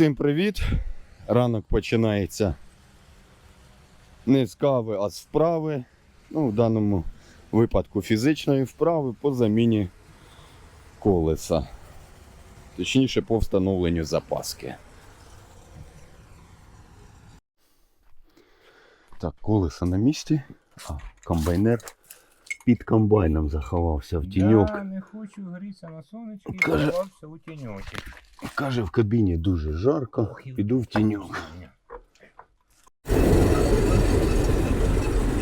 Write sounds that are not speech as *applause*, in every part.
Усім привіт! Ранок починається не з кави, а з вправи. Ну, в даному випадку фізичної вправи по заміні колеса. Точніше, по встановленню запаски. Так, колесо на місці, а комбайнер під комбайном заховався в тіньок. Я не хочу грітися на сонечки, Каже- сховався у тіньочок. Каже, в кабіні дуже жарко, і- піду в тіньок.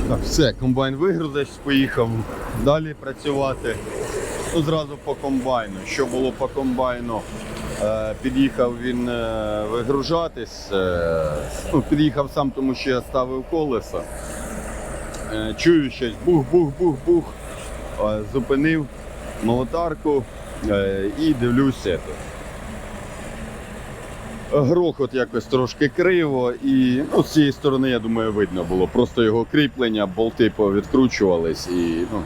Так, все, комбайн вигрузився, поїхав далі працювати. Ну, зразу по комбайну. Що було по комбайну? Е, під'їхав він е, вигружатись. Е, ну, під'їхав сам, тому що я ставив колеса. Е, чую щось бух-бух-бух-бух. Е, зупинив молотарку е, і дивлюся. Грохот якось трошки криво, і ну, з цієї сторони, я думаю, видно було. Просто його кріплення, болти відкручувались і ну,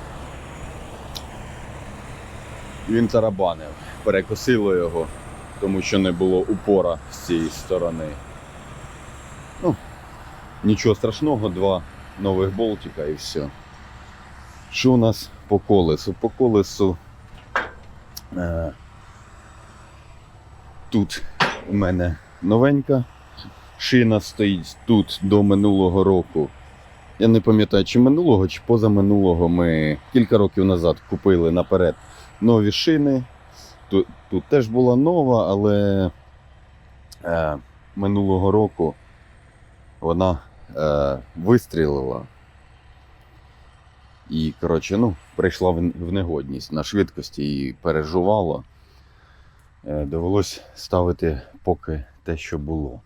він тарабанив, перекосило його, тому що не було упора з цієї сторони. Ну, нічого страшного, два нових болтика і все. Що у нас по колесу? По колесу. Е, тут у мене новенька шина стоїть тут до минулого року. Я не пам'ятаю, чи минулого, чи позаминулого ми кілька років назад купили наперед нові шини. Тут, тут теж була нова, але е, минулого року вона е, вистрілила. І, коротше, ну, прийшла в негодність на швидкості і пережувала. Е, Довелось ставити поки те, що було.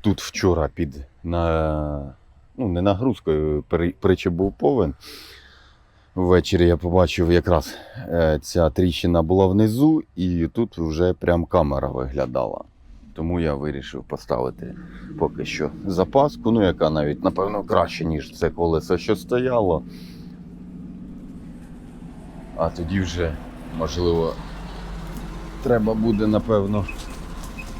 Тут вчора під на, ну, не нагрузкою, при- був повен. Ввечері я побачив, якраз е, ця тріщина була внизу, і тут вже прям камера виглядала. Тому я вирішив поставити поки що запаску, ну яка навіть, напевно, краще, ніж це колесо, що стояло. А тоді вже, можливо, треба буде, напевно,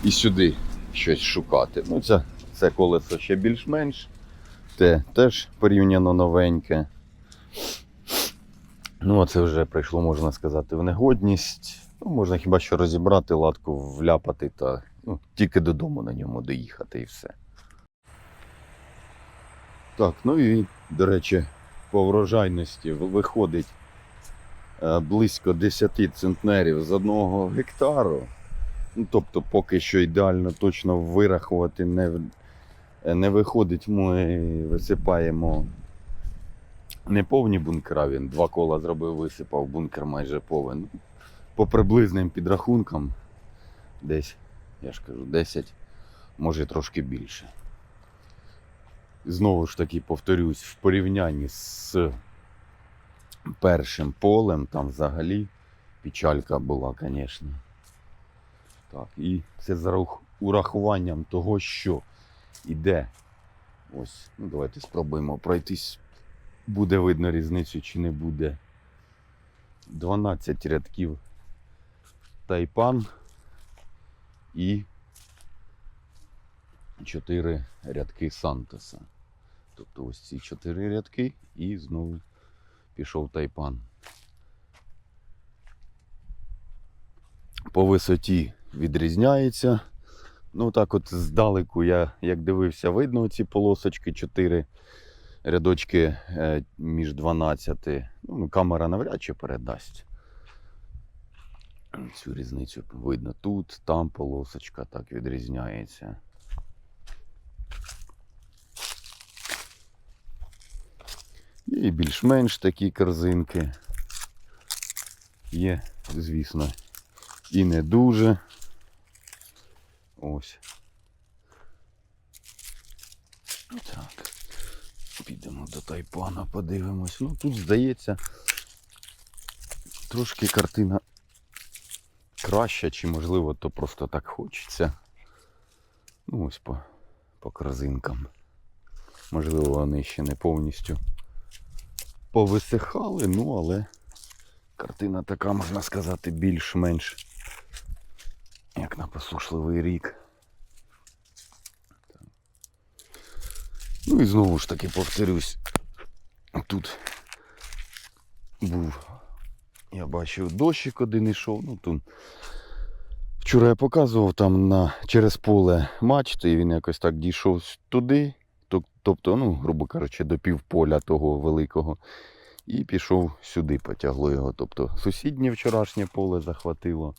і сюди щось шукати. Ну, це, це колесо ще більш-менш. Те теж порівняно новеньке. Ну, а це вже прийшло, можна сказати, в негодність. Ну, можна хіба що розібрати, латку вляпати та ну, тільки додому на ньому доїхати і все. Так, ну і, до речі, по врожайності виходить е, близько 10 центнерів з одного гектару. Ну, тобто, поки що ідеально точно вирахувати не, не виходить, ми висипаємо не повні бункера. Він два кола зробив, висипав, бункер майже повен. По приблизним підрахункам, десь, я ж кажу, 10, може трошки більше. Знову ж таки, повторюсь, в порівнянні з першим полем, там взагалі печалька була, звісно. Так, і це з урахуванням того, що іде. Ось, ну давайте спробуємо пройтись. Буде видно різницю чи не буде. 12 рядків тайпан і 4 рядки Сантоса. Тобто ось ці 4 рядки і знову пішов тайпан. По висоті відрізняється. Ну так от здалеку я як дивився, видно ці полосочки 4 рядочки е, між 12. Ну, камера навряд чи передасть. Цю різницю видно тут, там полосочка так відрізняється. І більш-менш такі корзинки. Є, звісно, і не дуже. Ось. Так. Підемо до тайпана, подивимось. Ну тут здається трошки картина краще, чи, можливо, то просто так хочеться. Ну, ось по, по крозинкам. Можливо, вони ще не повністю повисихали, ну але картина така, можна сказати, більш-менш як на посушливий рік. Ну і знову ж таки повторюсь, тут був я бачив, дощик один ішов. Ну, тут. Вчора я показував там на, через поле мачти, і він якось так дійшов туди, тобто, ну, грубо кажучи, до півполя того великого. І пішов сюди, потягло його. Тобто сусіднє вчорашнє поле захватило.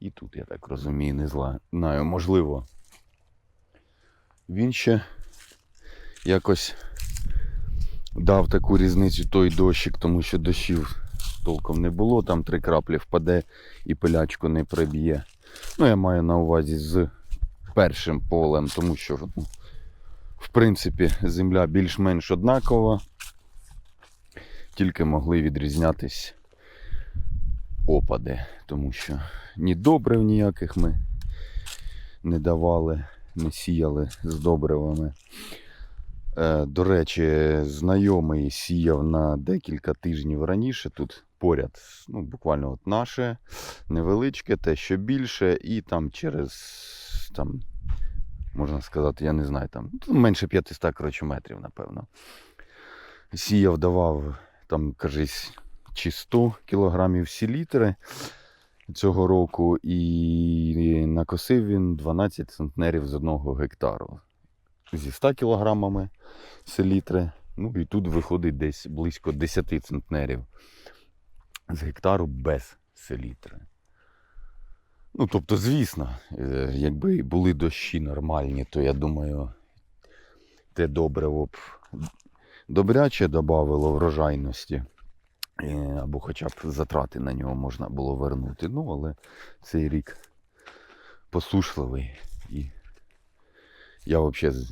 І тут, я так розумію, не знаю, можливо. Він ще якось дав таку різницю той дощик, тому що дощів толком не було. Там три краплі впаде і пилячку не приб'є. Ну, я маю на увазі з першим полем, тому що, ну, в принципі, земля більш-менш однакова. Тільки могли відрізнятись опади, тому що ні добрив ніяких ми не давали, не сіяли з добривами. Е, До речі, знайомий сіяв на декілька тижнів раніше. Тут поряд, ну, буквально от наше невеличке, те, що більше, і там через там, можна сказати, я не знаю, там ну, менше 500 коротше, метрів, напевно. Сіяв, давав там, кажись, чи 100 кілограмів селітри цього року, і накосив він 12 центнерів з одного гектару. Зі 100 кілограмами селітри. Ну і тут виходить десь близько 10 центнерів з гектару без селітри. Ну, тобто, звісно, е, якби були дощі нормальні, то я думаю, те добриво б добряче додавало врожайності. Е, Або хоча б затрати на нього можна було вернути. Ну, але цей рік посушливий. І я взагалі,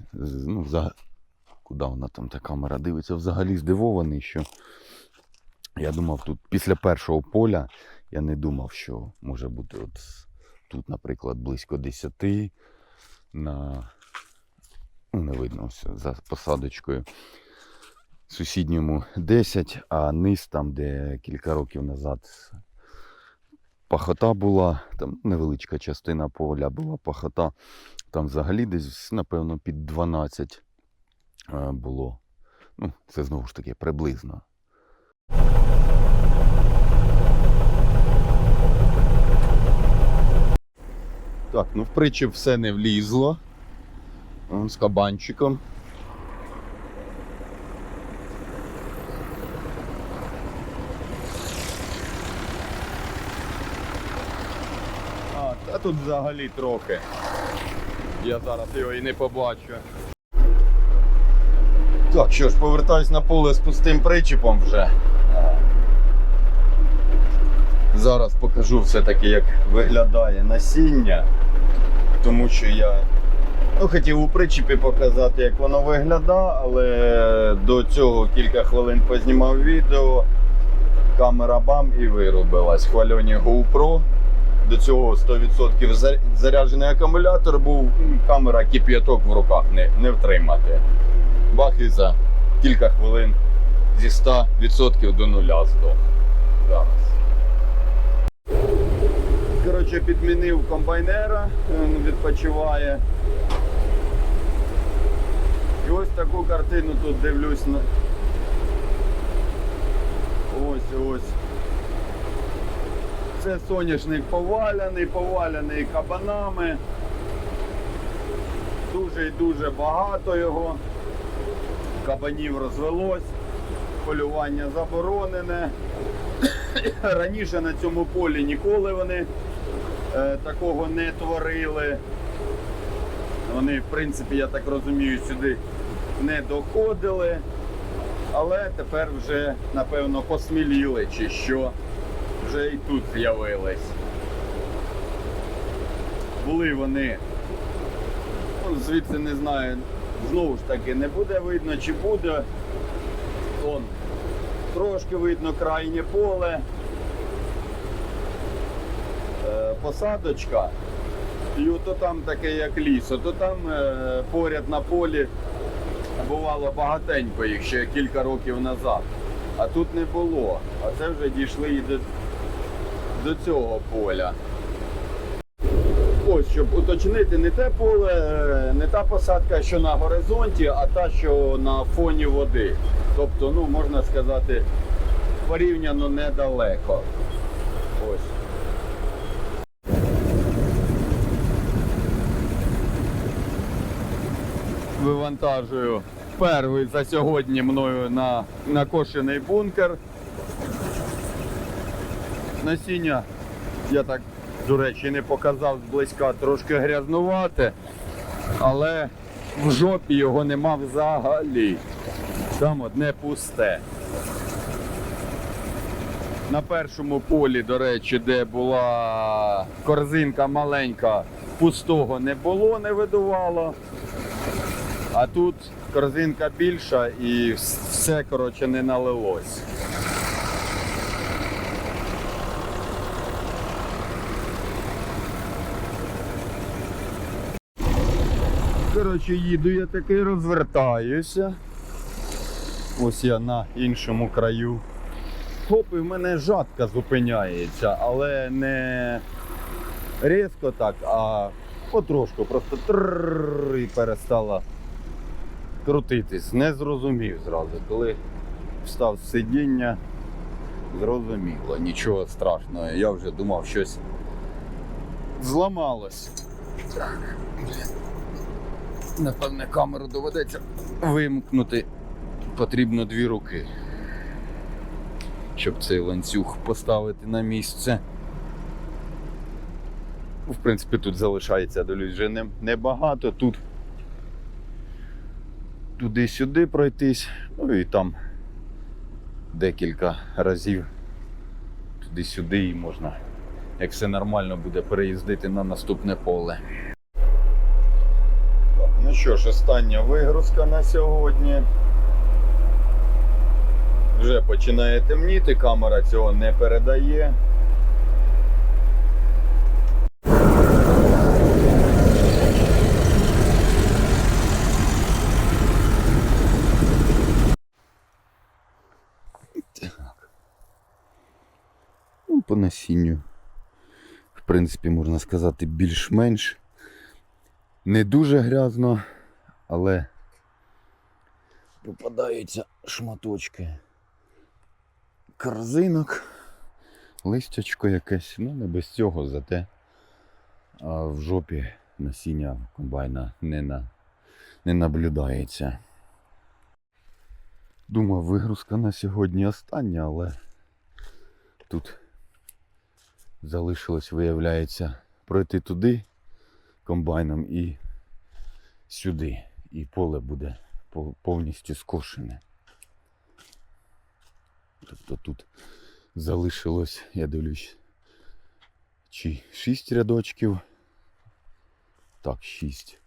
ну, за... куди вона там та камера дивиться, взагалі здивований, що я думав, тут після першого поля я не думав, що може бути от тут, наприклад, близько 10 на ну, не видно все за посадочкою. Сусідньому 10, а низ там, де кілька років назад пахота була, там невеличка частина поля була пахота, там взагалі десь, напевно, під 12 е, було. Ну, це знову ж таки приблизно. Так, ну в притчі все не влізло. З кабанчиком. А, та тут взагалі трохи. Я зараз його і не побачу. Так, що ж, повертаюсь на поле з пустим причіпом вже. Зараз покажу все-таки, як виглядає насіння. Тому що я ну, хотів у причіпі показати, як воно виглядає, але до цього кілька хвилин познімав відео. Камера бам і вирубилась. Хвальоні GoPro. До цього 100% заряджений акумулятор був, і камера кип'яток в руках не, не втримати. Бах і за кілька хвилин зі 100% до нуля здох. Зараз. Коротше, підмінив комбайнера, він відпочиває. І ось таку картину тут дивлюсь. Ось ось. Це соняшник поваляний, поваляний кабанами. Дуже і дуже багато його. Кабанів розвелось, полювання заборонене. *coughs* Раніше на цьому полі ніколи вони е, такого не творили. Вони, в принципі, я так розумію, сюди не доходили. Але тепер вже, напевно, посміліли чи що. Вже і тут з'явились. Були вони, ну, звідси не знаю, знову ж таки не буде видно, чи буде. Он, трошки видно крайнє поле. Е, посадочка. І ото там таке як ліс, ото там е, поряд на полі бувало багатенько їх ще кілька років назад. А тут не було. А це вже дійшли і до, до цього поля. ось, щоб уточнити, не те поле, е, не та посадка, що на горизонті, а та, що на фоні води. Тобто, ну, можна сказати, порівняно недалеко. Ось. Вивантажую перший за сьогодні мною на накошений бункер. Насіння, я так, до речі, не показав зблизька, трошки грязнувате, але в жопі його нема взагалі. Там одне пусте. На першому полі, до речі, де була корзинка маленька, пустого не було, не видувало. А тут корзинка більша і все, коротше, не налилось. Коротше, їду я таки розвертаюся. Ось я на іншому краю. Хоп, і в мене жатка зупиняється, але не різко так, а потрошку, просто трррр і перестала крутитись. Не зрозумів зразу. Коли встав з сидіння, зрозуміло, нічого страшного. Я вже думав, щось зламалось. Так, блін. Напевне, камеру доведеться вимкнути. Потрібно дві руки, щоб цей ланцюг поставити на місце. В принципі, тут залишається до вже не- небагато. Тут туди-сюди пройтись, ну і там декілька разів туди-сюди і можна, як все нормально буде, переїздити на наступне поле. Ну що ж, остання вигрузка на сьогодні. Вже починає темніти, камера цього не передає. Так. Ну, по насінню. В принципі, можна сказати, більш-менш. Не дуже грязно, але попадаються шматочки корзинок, листячко якесь, ну не без цього, зате а в жопі насіння комбайна не, на, не наблюдається. Думав, вигрузка на сьогодні остання, але тут залишилось, виявляється, пройти туди комбайном і сюди. І поле буде повністю скошене. Тобто тут залишилось, я дивлюсь, чи 6 рядочків. Так, 6.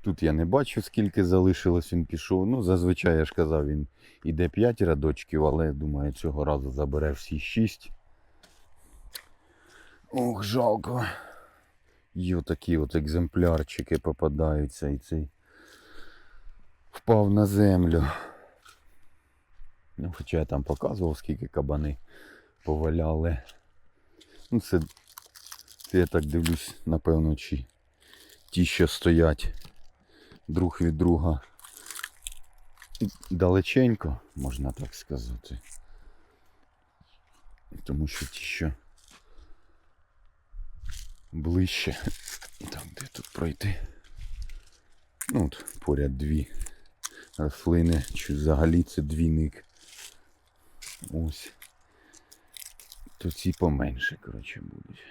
Тут я не бачу, скільки залишилось, він пішов. Ну, зазвичай я ж казав, він іде 5 рядочків, але думаю, цього разу забере всі 6. Ох, жалко. І отакі от екземплярчики попадаються і цей впав на землю. Ну, хоча я там показував, скільки кабани поваляли. Ну, це, це я так дивлюсь, напевно, чи ті, що стоять друг від друга далеченько, можна так сказати. Тому що ті, що ближче. Так, де тут пройти? Ну, от поряд дві рослини, чи взагалі це двійник. Ось. То ці поменше, коротше, будуть.